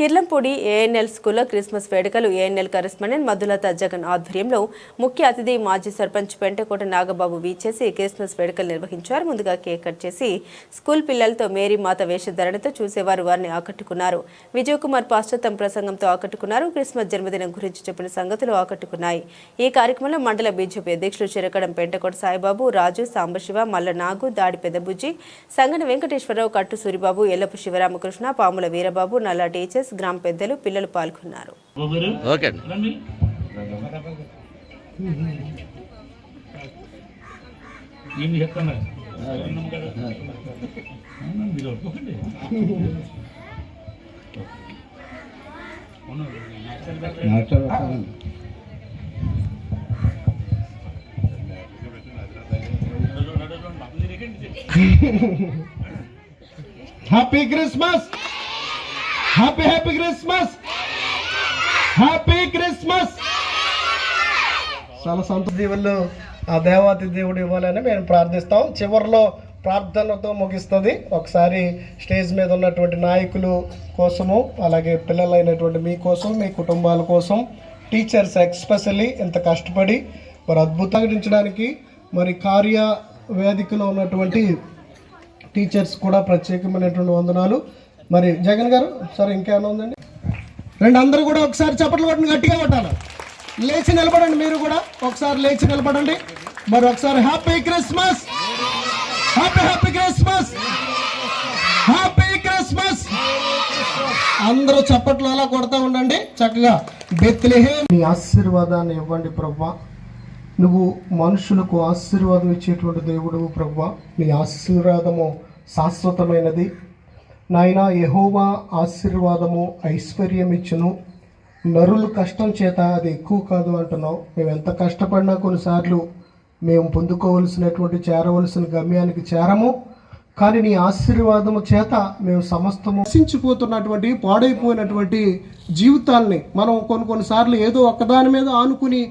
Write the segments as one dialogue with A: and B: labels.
A: Kirlampudi ANL స్కూల్లో Christmas వేడుకలు ANL correspondent Madhulatha Jagan ఆధ్వర్యంలో ముఖ్య అతిథి మాజీ సర్పంచ్ పెంటకోట నాగబాబు వీచేసి క్రిస్మస్ వేడుకలు నిర్వహించారు. ముందుగా కేక్ కట్ చేసి స్కూల్ పిల్లలతో మేరీ మాత వేషధారణతో చూసేవారు వారిని ఆకట్టుకున్నారు. విజయ్ కుమార్ పాస్టర్ తమ ప్రసంగంతో ఆకట్టుకున్నారు. క్రిస్మస్ జన్మదినం గురించి చెప్పిన సంగతులు ఆకట్టుకున్నాయి. ఈ కార్యక్రమంలో మండల బీజేపీ అధ్యక్షులు చిరకడం పెంటకోట సాయిబాబు రాజు సాంబశివ మల్ల నాగు దాడి పెద్దబుజ్జి సంగన వెంకటేశ్వరరావు కట్టు సూరిబాబు ఎల్లపు శివరామకృష్ణ పాముల వీరబాబు నల్ల టీచర్స్ గ్రామ పెద్దలు పిల్లలు పాల్గొన్నారు.
B: Happy Christmas happy happy Christmas happy Christmas చాలా సంత దీవుల్లో ఆ దేవాతి దేవుడు ఇవ్వాలని మేము ప్రార్థిస్తాం. చివరిలో ప్రార్థనతో ముగిస్తుంది. ఒకసారి స్టేజ్ మీద ఉన్నటువంటి నాయకులు కోసము అలాగే పిల్లలైనటువంటి మీ కోసం మీ కుటుంబాల కోసం టీచర్స్ ఎక్స్పెషల్లీ ఇంత కష్టపడి మరి అద్భుతంగా మరి కార్య వేదికలో ఉన్నటువంటి టీచర్స్ కూడా ప్రత్యేకమైనటువంటి వందనాలు. మరి జగన్ గారు సరే ఇంకేమైనా ఉందండి? రెండు అందరూ కూడా ఒకసారి చప్పట్లు కొట్టండి గట్టిగా కొట్టాలి. లేచి నిలబడండి మీరు కూడా. ఒకసారి లేచి నిలబడండి. మరి ఒకసారి happy Christmas! Happy happy Christmas! Happy Christmas! అందరూ చప్పట్లు అలా కొడతా ఉండండి. చక్కగా బెత్లెహే మీ ఆశీర్వాదాన్ని ఇవ్వండి ప్రభా నువ్వు మనుషులకు ఆశీర్వాదం ఇచ్చేటువంటి దేవుడు ప్రభా నీ ఆశీర్వాదము శాశ్వతమైనది. నాయన యహోవా ఆశీర్వాదము ఐశ్వర్యం ఇచ్చును నరులు కష్టం చేత అది ఎక్కువ కాదు అంటున్నావు. మేము ఎంత కష్టపడినా కొన్నిసార్లు మేము పొందుకోవలసినటువంటి చేరవలసిన గమ్యానికి చేరము. కానీ నీ ఆశీర్వాదము చేత మేము సమస్తము నశించిపోతున్నటువంటి పాడైపోయినటువంటి జీవితాల్ని మనం కొన్ని కొన్నిసార్లు ఏదో ఒక్కదాని మీద ఆనుకుని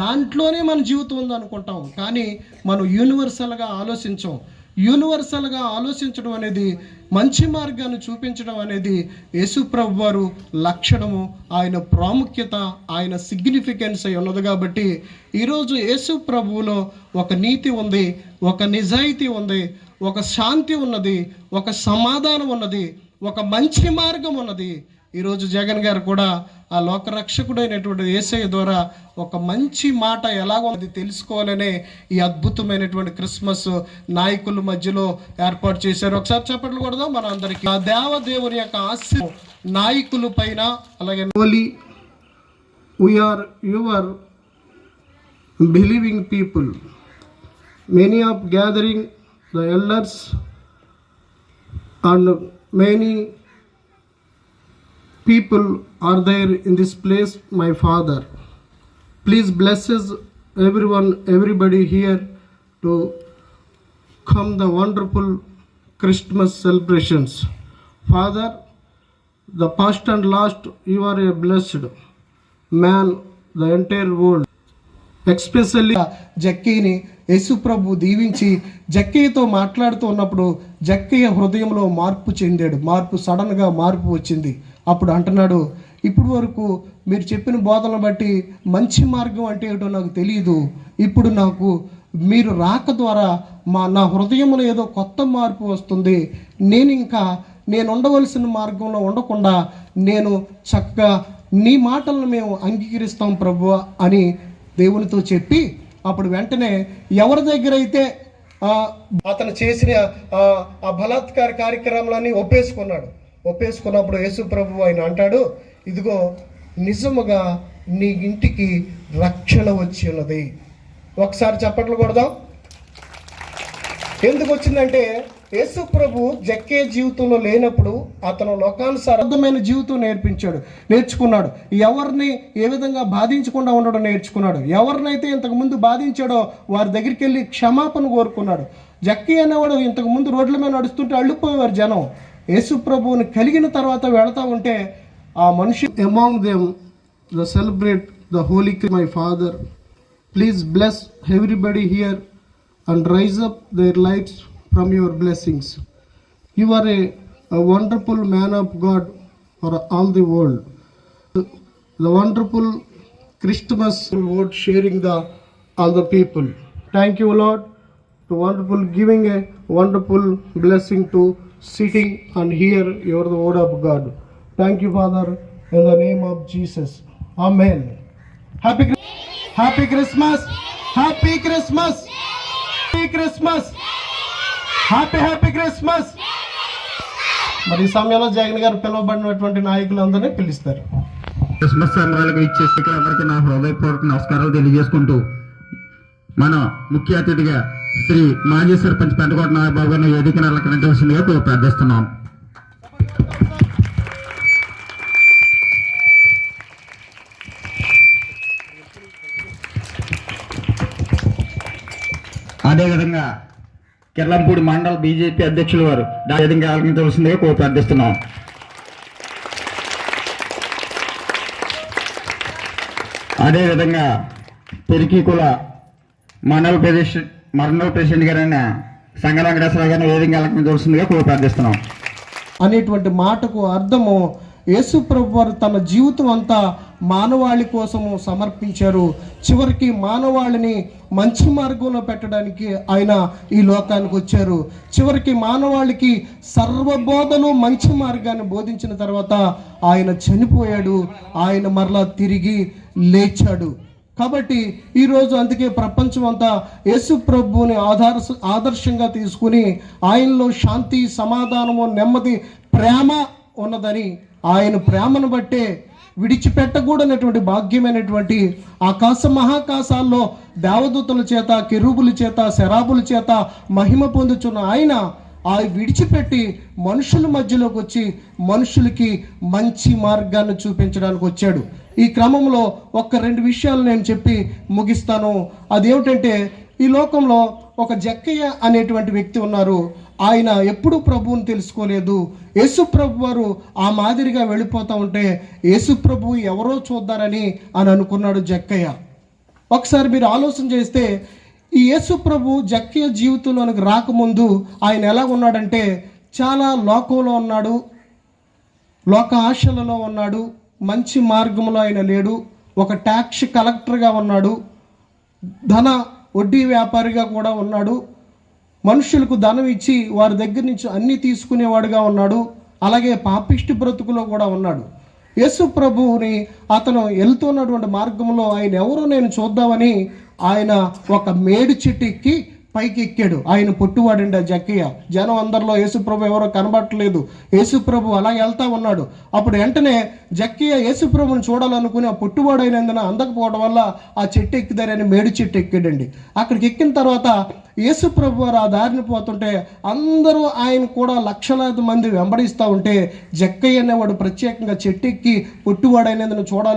B: దాంట్లోనే మన జీవితం ఉంది అనుకుంటాం కానీ మనం యూనివర్సల్గా ఆలోచించాం. యూనివర్సల్గా ఆలోచించడం అనేది మంచి మార్గాన్ని చూపించడం అనేది యేసుప్రభు వారు లక్షణము ఆయన ప్రాముఖ్యత ఆయన సిగ్నిఫికెన్స్ అయి ఉన్నది కాబట్టి ఈరోజు యేసు ప్రభువులో ఒక నీతి ఉంది ఒక నిజాయితీ ఉంది ఒక శాంతి ఉన్నది ఒక సమాధానం ఉన్నది ఒక మంచి మార్గం ఉన్నది. ఈరోజు జగన్ గారు కూడా ఆ లోకరక్షకుడైనటువంటి ఏసఐ ద్వారా ఒక మంచి మాట ఎలాగో అది తెలుసుకోవాలనే ఈ అద్భుతమైనటువంటి క్రిస్మస్ నాయకుల మధ్యలో ఏర్పాటు చేశారు. ఒకసారి చెప్పట్లు కూడా మన అందరికీ. ఆ దేవదేవుని యొక్క ఆశ నాయకుల పైన అలాగే holy we are your believing people many of gathering the elders and many people are there in this place, my Father. Please bless us, everyone, everybody here to come the wonderful Christmas celebrations. Father, the past and last, you are a blessed man, the entire world. Especially జక్కీని యేసుప్రభు దీవించి జక్కయ్యతో మాట్లాడుతూ ఉన్నప్పుడు జక్కయ్య హృదయంలో మార్పు చెందాడు మార్పు సడన్గా మార్పు వచ్చింది అప్పుడు అంటున్నాడు ఇప్పుడు వరకు మీరు చెప్పిన బోధనలు బట్టి మంచి మార్గం అంటే ఏమిటో నాకు తెలియదు ఇప్పుడు నాకు మీరు రాక ద్వారా మా నా హృదయంలో ఏదో కొత్త మార్పు వస్తుంది. నేను ఇంకా నేను ఉండవలసిన మార్గంలో ఉండకుండా నేను చక్కగా నీ మాటలను మేము అంగీకరిస్తాం ప్రభు అని దేవునితో చెప్పి అప్పుడు వెంటనే ఎవరి దగ్గర అయితే అతను చేసిన ఆ బలాత్కార కార్యక్రమాలన్నీ ఒప్పేసుకున్నాడు. ఒప్పేసుకున్నప్పుడు యేసు ప్రభు ఆయన అంటాడు ఇదిగో నిజముగా నీ ఇంటికి రక్షణ వచ్చి ఉన్నది. ఒకసారి చప్పట్లు కొడదాం. ఎందుకు వచ్చిందంటే యేసు ప్రభు జక్కే జీవితంలో లేనప్పుడు అతను లోకానుసారమైన జీవితం నేర్పించాడు నేర్చుకున్నాడు. ఎవరిని ఏ విధంగా బాధించకుండా ఉండడం నేర్చుకున్నాడు. ఎవరినైతే ఇంతకు ముందు బాధించాడో వారి దగ్గరికి వెళ్ళి క్షమాపణ కోరుకున్నాడు. జక్కి అనేవాడు ఇంతకు ముందు రోడ్ల మీద నడుస్తుంటే అళ్ళిపోయేవారు జనం. యేసు ప్రభువుని కలిగిన తర్వాత వెళతా ఉంటే ఆ మనిషి among them the celebrate the holy క్రీ my father please bless everybody here and raise up their lights from your blessings you are a wonderful man of God for all the world the wonderful Christmas what sharing the all the people thank you Lord wonderful giving a wonderful blessing to sitting and hear your the word of God. Thank you, Father, in the name of Jesus. Amen. Happy Chris- Happy Christmas. Happy Christmas. Happy Christmas. Happy happy Christmas మరి ఈ సమయంలో జగన్ గారు పిలువబడినటువంటి నాయకులందరినీ పిలుస్తారు
C: Christmas సంబరాలకు ఇచ్చేసి అందరికీ నా హృదయపూర్వక నమస్కారాలు తెలియజేసుకుంటూ మన ముఖ్య అతిథిగా శ్రీ మాజీ సర్పంచ్ పెంటకోట నాగబాబు గారిని వేదిక అలంకరించవలసిందిగా ప్రార్థిస్తున్నాం. అదేవిధంగా కిర్లంపూడి మండల బీజేపీ అధ్యక్షులు వారు దాని విధంగా ఆలకించవలసిందిగా కో ప్రార్థిస్తున్నాం. అదేవిధంగా పెరికి కుల మండల ప్రదేశ్ మరణో ప్రెసిడెంట్ గారైన సంగ వెంకటేశ్వర గారిని వేదికగా అలంకరించవలసిందిగా కో ప్రార్థిస్తున్నాం.
B: అనేటువంటి మాటకు అర్థము యేసు వారు తన జీవితం అంతా మానవాళి కోసము సమర్పించారు. చివరికి మానవాళిని మంచి మార్గంలో పెట్టడానికి ఆయన ఈ లోకానికి వచ్చారు. చివరికి మానవాళికి సర్వబోధను మంచి మార్గాన్ని బోధించిన తర్వాత ఆయన చనిపోయాడు. ఆయన మరలా తిరిగి లేచాడు. కాబట్టి ఈరోజు అందుకే ప్రపంచం అంతా యేసు ప్రభువుని ఆధార ఆదర్శంగా తీసుకుని ఆయనలో శాంతి సమాధానము నెమ్మది ప్రేమ ఉన్నదని ఆయన ప్రేమను బట్టే విడిచిపెట్టకూడనటువంటి భాగ్యమైనటువంటి ఆకాశ మహాకాశాల్లో దేవదూతల చేత కెరూబుల చేత శరాబుల చేత మహిమ పొందుచున్న ఆయన ఆ విడిచిపెట్టి మనుషుల మధ్యలోకి వచ్చి మనుషులకి మంచి మార్గాన్ని చూపించడానికి వచ్చాడు. ఈ క్రమంలో ఒక్క రెండు విషయాలు నేను చెప్పి ముగిస్తాను. అదేమిటంటే ఈ లోకంలో ఒక జక్కయ్య అనేటువంటి వ్యక్తి ఉన్నారు. ఆయన ఎప్పుడూ ప్రభువుని తెలుసుకోలేదు. యేసుప్రభు వారు ఆ మాదిరిగా వెళ్ళిపోతూ ఉంటే యేసుప్రభు ఎవరో చూద్దారని అని అనుకున్నాడు జక్కయ్య. ఒకసారి మీరు ఆలోచన చేస్తే ఈ యేసు ప్రభు జక్కయ్య జీవితంలోనికి రాకముందు ఆయన ఎలా ఉన్నాడంటే చాలా లోకంలో ఉన్నాడు లోక ఆశలలో ఉన్నాడు మంచి మార్గంలో ఆయన లేడు ఒక ట్యాక్స్ కలెక్టర్గా ఉన్నాడు ధన వడ్డీ వ్యాపారిగా కూడా ఉన్నాడు మనుషులకు ధనం ఇచ్చి వారి దగ్గర నుంచి అన్నీ తీసుకునేవాడుగా ఉన్నాడు అలాగే పాపిష్టి బ్రతుకులో కూడా ఉన్నాడు. యేసు ప్రభువుని అతను వెళ్తున్నటువంటి మార్గంలో ఆయన ఎవరో నేను చూద్దామని ఆయన ఒక మేడు చెట్టు ఎక్కి పైకి ఎక్కాడు. ఆయన పొట్టువాడండి ఆ జక్కయ్య జనం అందరిలో యేసుప్రభు ఎవరో కనబట్టలేదు యేసుప్రభు అలా వెళ్తా ఉన్నాడు. అప్పుడు వెంటనే జక్కయ్య యేసుప్రభుని చూడాలనుకుని ఆ పొట్టువాడైనందున అందకపోవడం వల్ల ఆ చెట్టు ఎక్కుదారని మేడు చెట్టు ఎక్కాడండి అక్కడికి ఎక్కిన తర్వాత యేసుప్రభు వారు ఆ దారిని పోతుంటే అందరూ ఆయన కూడా లక్షలాది మంది వెంబడిస్తూ ఉంటే జక్కయ్య అనేవాడు ప్రత్యేకంగా చెట్టెక్కి పొట్టువాడైనందున చూడాలి